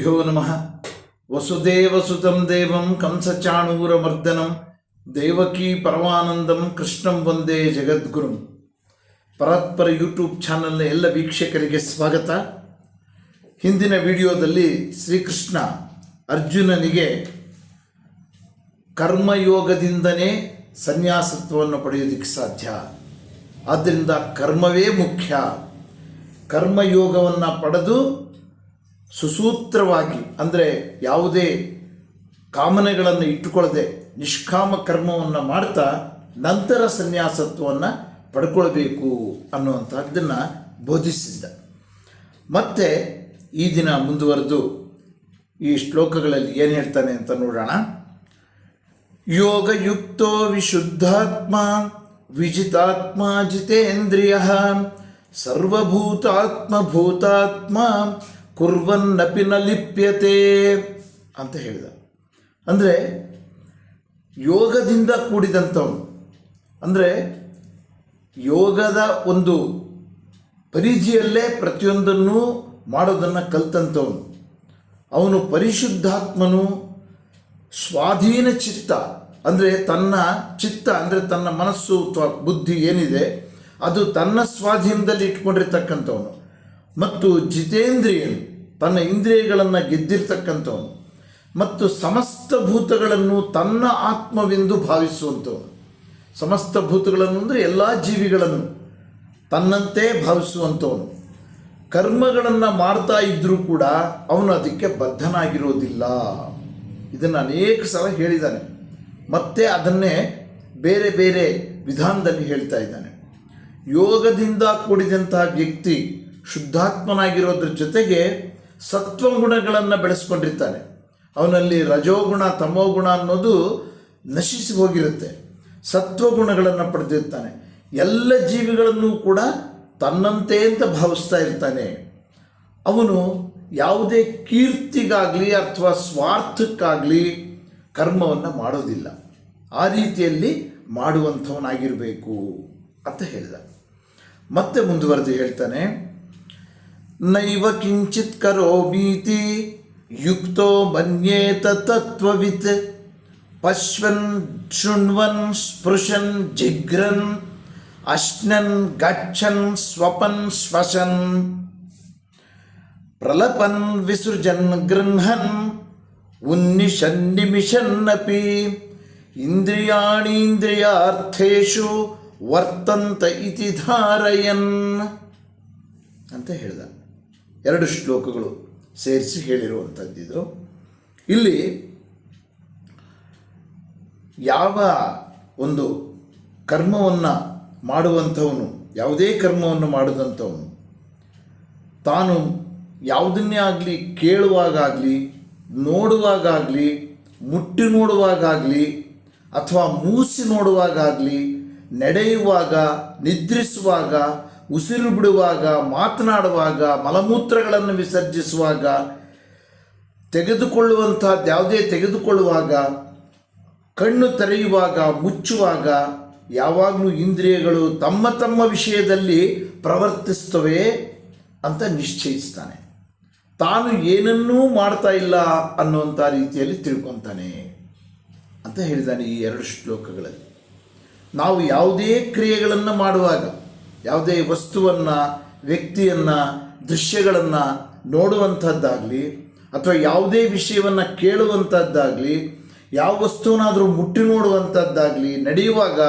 ಗುರುಭ್ಯೋ ನಮಃ ವಸುದೇವಸುತಂ ದೇವಂ ಕಂಸಚಾಣೂರಮರ್ದನಂ ದೇವಕೀ ಪರಮಾನಂದಂ ಕೃಷ್ಣಂ ವಂದೇ ಜಗದ್ಗುರುಂ ಪರಾತ್ಪರ ಯೂಟ್ಯೂಬ್ ಚಾನಲ್ನ ಎಲ್ಲ ವೀಕ್ಷಕರಿಗೆ ಸ್ವಾಗತ. ಹಿಂದಿನ ವಿಡಿಯೋದಲ್ಲಿ ಶ್ರೀಕೃಷ್ಣ ಅರ್ಜುನನಿಗೆ ಕರ್ಮಯೋಗದಿಂದನೇ ಸನ್ಯಾಸತ್ವವನ್ನು ಪಡೆಯೋದಕ್ಕೆ ಸಾಧ್ಯ. ಆದ್ದರಿಂದ ಕರ್ಮವೇ ಮುಖ್ಯ. ಕರ್ಮಯೋಗವನ್ನು ಪಡೆದು ಸುಸೂತ್ರವಾಗಿ, ಅಂದರೆ ಯಾವುದೇ ಕಾಮನೆಗಳನ್ನು ಇಟ್ಟುಕೊಳ್ಳದೆ ನಿಷ್ಕಾಮ ಕರ್ಮವನ್ನು ಮಾಡ್ತಾ ನಂತರ ಸನ್ಯಾಸತ್ವವನ್ನು ಪಡ್ಕೊಳ್ಬೇಕು ಅನ್ನುವಂಥದ್ದನ್ನು ಬೋಧಿಸಿದ್ದ. ಮತ್ತೆ ಈ ದಿನ ಮುಂದುವರೆದು ಈ ಶ್ಲೋಕಗಳಲ್ಲಿ ಏನು ಹೇಳ್ತಾನೆ ಅಂತ ನೋಡೋಣ. ಯೋಗಯುಕ್ತೋ ವಿಶುದ್ಧಾತ್ಮ ವಿಜಿತಾತ್ಮ ಜಿತೇಂದ್ರಿಯ ಸರ್ವಭೂತಾತ್ಮ ಭೂತಾತ್ಮ ಕುರ್ವನ್ನಪಿ ನ ಲಿಪ್ಯತೆ ಅಂತ ಹೇಳಿದ. ಅಂದರೆ ಯೋಗದಿಂದ ಕೂಡಿದಂಥವನು. ಅಂದರೆ ಯೋಗದ ಒಂದು ಪರಿಧಿಯಲ್ಲೇ ಪ್ರತಿಯೊಂದನ್ನು ಮಾಡೋದನ್ನು ಕಲ್ತಂಥವನು. ಅವನು ಪರಿಶುದ್ಧಾತ್ಮನು ಸ್ವಾಧೀನ ಚಿತ್ತ. ಅಂದರೆ ತನ್ನ ಚಿತ್ತ, ಅಂದರೆ ತನ್ನ ಮನಸ್ಸು ಅಥವಾ ಬುದ್ಧಿ ಏನಿದೆ, ಅದು ತನ್ನ ಸ್ವಾಧೀನದಲ್ಲಿ ಇಟ್ಕೊಂಡಿರ್ತಕ್ಕಂಥವನು. ಮತ್ತು ಜಿತೇಂದ್ರಿಯನ್ ತನ್ನ ಇಂದ್ರಿಯಗಳನ್ನು ಗೆದ್ದಿರ್ತಕ್ಕಂಥವನು ಮತ್ತು ಸಮಸ್ತ ಭೂತಗಳನ್ನು ತನ್ನ ಆತ್ಮವೆಂದು ಭಾವಿಸುವಂಥವನು. ಸಮಸ್ತ ಭೂತಗಳನ್ನು ಅಂದರೆ ಎಲ್ಲ ಜೀವಿಗಳನ್ನು ತನ್ನಂತೆ ಭಾವಿಸುವಂಥವನು. ಕರ್ಮಗಳನ್ನು ಮಾಡ್ತಾ ಇದ್ದರೂ ಕೂಡ ಅವನು ಅದಕ್ಕೆ ಬದ್ಧನಾಗಿರೋದಿಲ್ಲ. ಇದನ್ನು ಅನೇಕ ಸಲ ಹೇಳಿದ್ದಾನೆ ಮತ್ತೆ ಅದನ್ನೇ ಬೇರೆ ಬೇರೆ ವಿಧಾನದಲ್ಲಿ ಹೇಳ್ತಾ ಇದ್ದಾನೆ. ಯೋಗದಿಂದ ಕೂಡಿದಂತಹ ವ್ಯಕ್ತಿ ಶುದ್ಧಾತ್ಮನಾಗಿರೋದ್ರ ಜೊತೆಗೆ ಸತ್ವಗುಣಗಳನ್ನು ಬೆಳೆಸ್ಕೊಂಡಿರ್ತಾನೆ. ಅವನಲ್ಲಿ ರಜೋಗುಣ, ತಮೋಗುಣ ಅನ್ನೋದು ನಶಿಸಿ ಹೋಗಿರುತ್ತೆ. ಸತ್ವಗುಣಗಳನ್ನು ಪಡೆದಿರ್ತಾನೆ. ಎಲ್ಲ ಜೀವಿಗಳನ್ನು ಕೂಡ ತನ್ನಂತೆ ಅಂತ ಭಾವಿಸ್ತಾ ಇರ್ತಾನೆ. ಅವನು ಯಾವುದೇ ಕೀರ್ತಿಗಾಗಲಿ ಅಥವಾ ಸ್ವಾರ್ಥಕ್ಕಾಗಲಿ ಕರ್ಮವನ್ನು ಮಾಡೋದಿಲ್ಲ. ಆ ರೀತಿಯಲ್ಲಿ ಮಾಡುವಂಥವನಾಗಿರಬೇಕು ಅಂತ ಹೇಳಿದ. ಮತ್ತೆ ಮುಂದುವರೆದು ಹೇಳ್ತಾನೆ ನೈವ ಕಿಂಚಿತ್ ಕರೋಮೀತಿ ಯುಕ್ತೋ ಮನ್ಯೇತ ತತ್ವವಿತ್ ಪಶ್ವನ್ ಶೃಣ್ವನ್ ಸ್ಪೃಶನ್ ಜಿಘ್ರನ್ ಅಶ್ನನ್ ಗಚ್ಚನ್ ಸ್ವಪನ್ ಶ್ವಸನ್ ಪ್ರಲಪನ್ ವಿಸೃಜನ್ ಗೃಹನ್ ಉನ್ನಿಶನ್ ನಿಮಿಷನ್ನಪಿ ಇಂದ್ರಿಯಾಣೀಂದ್ರಿಯಾರ್ಥೇಶು ವರ್ತಂತ ಇತಿ ಧಾರಯನ್ ಅಂತ ಹೇಳಿದ ಎರಡು ಶ್ಲೋಕಗಳು ಸೇರಿಸಿ ಹೇಳಿರುವಂಥದ್ದಿದು. ಇಲ್ಲಿ ಯಾವ ಒಂದು ಕರ್ಮವನ್ನು ಮಾಡುವಂಥವನು, ಯಾವುದೇ ಕರ್ಮವನ್ನು ಮಾಡಿದಂಥವನು, ತಾನು ಯಾವುದನ್ನೇ ಆಗಲಿ ಕೇಳುವಾಗಲಿ ನೋಡುವಾಗಲಿ ಮುಟ್ಟಿ ನೋಡುವಾಗಲಿ ಅಥವಾ ಮೂಸಿ ನೋಡುವಾಗಲಿ ನಡೆಯುವಾಗ, ನಿದ್ರಿಸುವಾಗ ಉಸಿರು ಬಿಡುವಾಗ, ಮಾತನಾಡುವಾಗ, ಮಲಮೂತ್ರಗಳನ್ನು ವಿಸರ್ಜಿಸುವಾಗ ತೆಗೆದುಕೊಳ್ಳುವಂಥದ್ದು ಯಾವುದೇ ತೆಗೆದುಕೊಳ್ಳುವಾಗ, ಕಣ್ಣು ತೆರೆಯುವಾಗ, ಮುಚ್ಚುವಾಗ ಯಾವಾಗಲೂ ಇಂದ್ರಿಯಗಳು ತಮ್ಮ ತಮ್ಮ ವಿಷಯದಲ್ಲಿ ಪ್ರವರ್ತಿಸ್ತವೆ ಅಂತ ನಿಶ್ಚಯಿಸ್ತಾನೆ. ತಾನು ಏನನ್ನೂ ಮಾಡ್ತಾ ಇಲ್ಲ ಅನ್ನುವಂಥ ರೀತಿಯಲ್ಲಿ ತಿಳ್ಕೊತಾನೆ ಅಂತ ಹೇಳಿದ್ದಾನೆ ಈ ಎರಡು ಶ್ಲೋಕಗಳಲ್ಲಿ. ನಾವು ಯಾವುದೇ ಕ್ರಿಯೆಗಳನ್ನು ಮಾಡುವಾಗ ಯಾವುದೇ ವಸ್ತುವನ್ನು, ವ್ಯಕ್ತಿಯನ್ನು, ದೃಶ್ಯಗಳನ್ನು ನೋಡುವಂಥದ್ದಾಗಲಿ ಅಥವಾ ಯಾವುದೇ ವಿಷಯವನ್ನು ಕೇಳುವಂಥದ್ದಾಗಲಿ ಯಾವ ವಸ್ತುವನ್ನಾದರೂ ಮುಟ್ಟಿ ನೋಡುವಂಥದ್ದಾಗಲಿ ನಡೆಯುವಾಗ,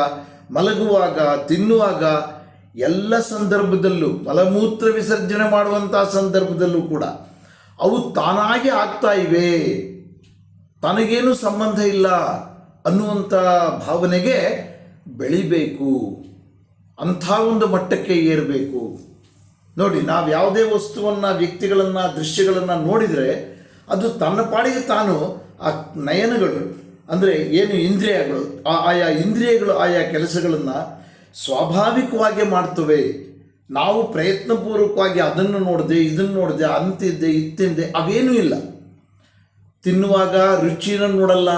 ಮಲಗುವಾಗ, ತಿನ್ನುವಾಗ, ಎಲ್ಲ ಸಂದರ್ಭದಲ್ಲೂ, ಮಲಮೂತ್ರ ವಿಸರ್ಜನೆ ಮಾಡುವಂಥ ಸಂದರ್ಭದಲ್ಲೂ ಕೂಡ, ಅವು ತಾನಾಗಿ ಆಗ್ತಾ ಇವೆ. ತನಗೇನು ಸಂಬಂಧ ಇಲ್ಲ ಅನ್ನುವಂಥ ಭಾವನೆಗೆ ಬೆಳಿಬೇಕು. ಅಂಥ ಒಂದು ಮಟ್ಟಕ್ಕೆ ಏರಬೇಕು. ನೋಡಿ, ನಾವು ಯಾವುದೇ ವಸ್ತುವನ್ನು, ವ್ಯಕ್ತಿಗಳನ್ನು, ದೃಶ್ಯಗಳನ್ನು ನೋಡಿದರೆ ಅದು ತನ್ನ ಪಾಡಿಗೆ ತಾನು ಆ ನಯನಗಳು, ಅಂದರೆ ಏನು ಇಂದ್ರಿಯಗಳು ಆಯಾ ಇಂದ್ರಿಯಗಳು, ಆಯಾ ಕೆಲಸಗಳನ್ನು ಸ್ವಾಭಾವಿಕವಾಗಿ ಮಾಡ್ತವೆ. ನಾವು ಪ್ರಯತ್ನಪೂರ್ವಕವಾಗಿ ಅದನ್ನು ನೋಡಿದೆ, ಇದನ್ನು ನೋಡಿದೆ, ಅಂತಿದ್ದೆ, ಇತ್ತಿಂದೆ, ಅವೇನೂ ಇಲ್ಲ. ತಿನ್ನುವಾಗ ರುಚಿನ ನೋಡಲ್ಲ,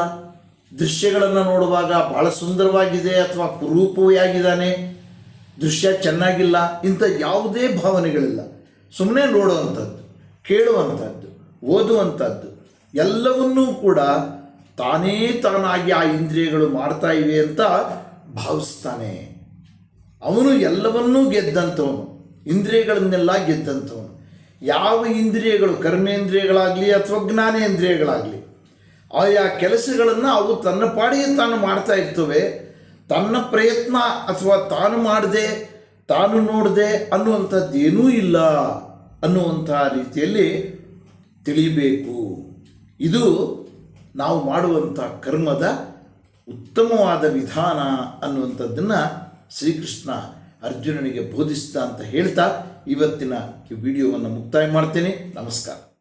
ದೃಶ್ಯಗಳನ್ನು ನೋಡುವಾಗ ಬಹಳ ಸುಂದರವಾಗಿದೆ ಅಥವಾ ಕುರೂಪವಾಗಿದ್ದಾನೆ ದೃಶ್ಯ ಚೆನ್ನಾಗಿಲ್ಲ, ಇಂಥ ಯಾವುದೇ ಭಾವನೆಗಳಿಲ್ಲ. ಸುಮ್ಮನೆ ನೋಡುವಂಥದ್ದು, ಕೇಳುವಂಥದ್ದು, ಓದುವಂಥದ್ದು, ಎಲ್ಲವನ್ನೂ ಕೂಡ ತಾನೇ ತಾನಾಗಿ ಆ ಇಂದ್ರಿಯಗಳು ಮಾಡ್ತಾ ಇವೆ ಅಂತ ಭಾವಿಸ್ತಾನೆ. ಅವನು ಎಲ್ಲವನ್ನೂ ಗೆದ್ದಂಥವನು, ಇಂದ್ರಿಯಗಳನ್ನೆಲ್ಲ ಗೆದ್ದಂಥವನು. ಯಾವ ಇಂದ್ರಿಯಗಳು ಕರ್ಮೇಂದ್ರಿಯಗಳಾಗಲಿ ಅಥವಾ ಜ್ಞಾನೇಂದ್ರಿಯಗಳಾಗಲಿ, ಆಯಾ ಕೆಲಸಗಳನ್ನು ಅವು ತನ್ನ ಪಾಡಿಗೆ ತಾನು ಮಾಡ್ತಾ ಇರ್ತವೆ ತನ್ನ ಪ್ರಯತ್ನ ಅಥವಾ ತಾನು ಮಾಡದೆ, ತಾನು ನೋಡದೆ ಅನ್ನುವಂಥದ್ದೇನೂ ಇಲ್ಲ ಅನ್ನುವಂಥ ರೀತಿಯಲ್ಲಿ ತಿಳಿಬೇಕು. ಇದು ನಾವು ಮಾಡುವಂಥ ಕರ್ಮದ ಉತ್ತಮವಾದ ವಿಧಾನ ಅನ್ನುವಂಥದ್ದನ್ನು ಶ್ರೀಕೃಷ್ಣ ಅರ್ಜುನನಿಗೆ ಬೋಧಿಸ್ತಾ ಅಂತ ಹೇಳ್ತಾ ಇವತ್ತಿನ ವಿಡಿಯೋವನ್ನು ಮುಕ್ತಾಯ ಮಾಡ್ತೇನೆ. ನಮಸ್ಕಾರ.